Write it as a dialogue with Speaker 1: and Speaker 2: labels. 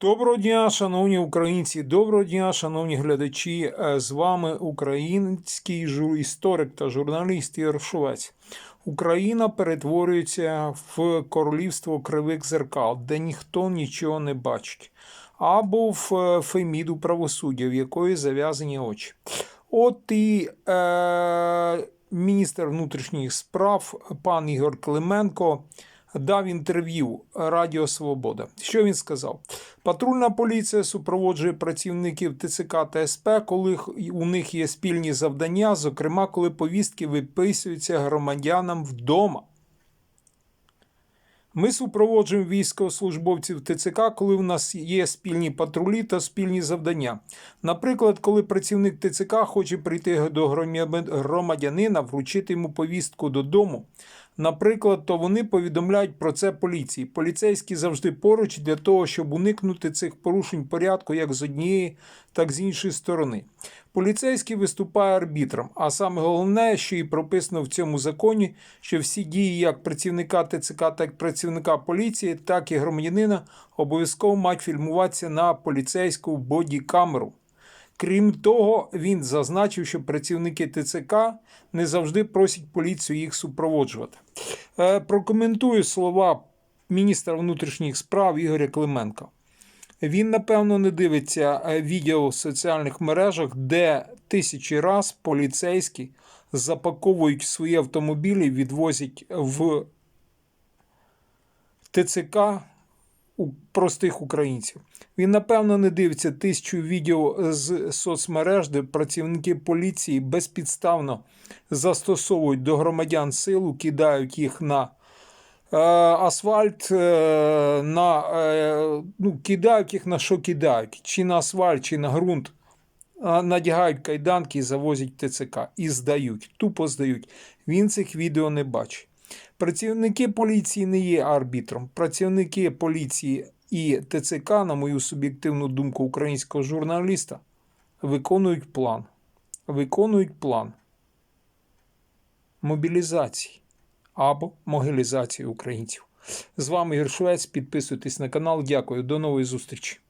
Speaker 1: Доброго дня, шановні українці, доброго дня, шановні глядачі. Е, З вами український історик та журналіст Ігор Шовець. Україна перетворюється в королівство кривих зеркал, де ніхто нічого не бачить, або в е, феміду правосуддя, в якої зав'язані очі. От і е, міністр внутрішніх справ пан Ігор Клименко дав інтерв'ю Радіо Свобода. Що він сказав? Патрульна поліція супроводжує працівників ТЦК та СП, коли у них є спільні завдання, зокрема, коли повістки виписуються громадянам вдома. Ми супроводжуємо військовослужбовців ТЦК, коли в нас є спільні патрулі та спільні завдання. Наприклад, коли працівник ТЦК хоче прийти до громадянина, вручити йому повістку додому. Наприклад, то вони повідомляють про це поліції. Поліцейські завжди поруч для того, щоб уникнути цих порушень порядку як з однієї, так і з іншої сторони. Поліцейський виступає арбітром, а саме головне, що і прописано в цьому законі, що всі дії як працівника ТЦК, так і працівника поліції, так і громадянина обов'язково мають фільмуватися на поліцейську бодікамеру. Крім того, він зазначив, що працівники ТЦК не завжди просять поліцію їх супроводжувати. Е, Прокоментую слова міністра внутрішніх справ Ігоря Клименка. Він, напевно, не дивиться е, відео в соціальних мережах, де тисячі раз поліцейські запаковують свої автомобілі, відвозять в ТЦК у простих українців. Він, напевно, не дивиться тисячу відео з соцмереж, де працівники поліції безпідставно застосовують до громадян силу, кидають їх на е, асфальт, е, на, е, ну, кидають їх на що кидають, чи на асфальт, чи на ґрунт. Надягають кайданки і завозять ТЦК. І здають, тупо здають. Він цих відео не бачить. Працівники поліції не є арбітром. Працівники поліції і ТЦК, на мою суб'єктивну думку українського журналіста, виконують план. Виконують план мобілізації або могилізації українців. З вами Ігор Швець. Підписуйтесь на канал. Дякую. До нової зустрічі.